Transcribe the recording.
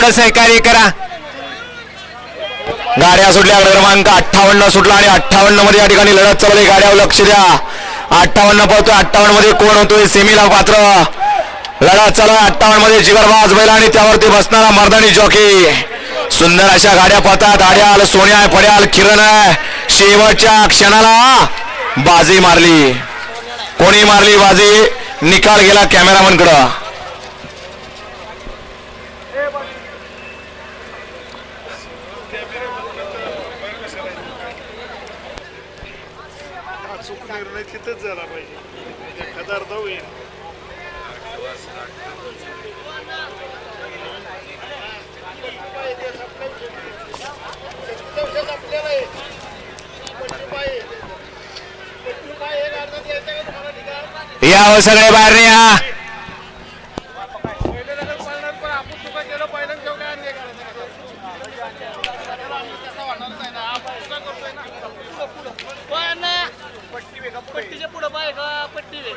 थोडं सहकार्य करा. गाड्या सुटल्या क्रमांक अठ्ठावन्न सुटला आणि अठ्ठावन्नमध्ये या ठिकाणी लढत चालली. गाड्यावर लक्ष द्या. अठ्ठावन्न पळतोय अठ्ठावन्नमध्ये कोण होतोय? सेमीला पात्र. लढत चालू अठ्ठावन्नमध्ये जिगरबाज बैला आणि त्यावरती बसणारा मर्दानी जॉकी. सुंदर अशा गाड्या पळतात. आड्याल सोन्या पड्याल किरण शेवटच्या क्षणाला बाजी मारली. कोणी मारली बाजी? निकाल गेला कॅमेरामन चूक निर्णय तिथंच झाला पाहिजे एखादा अर्धा होईल या हो सगळे बाहेर या पण पट्टी पट्टीच्या पुढं बाय का पट्टी वे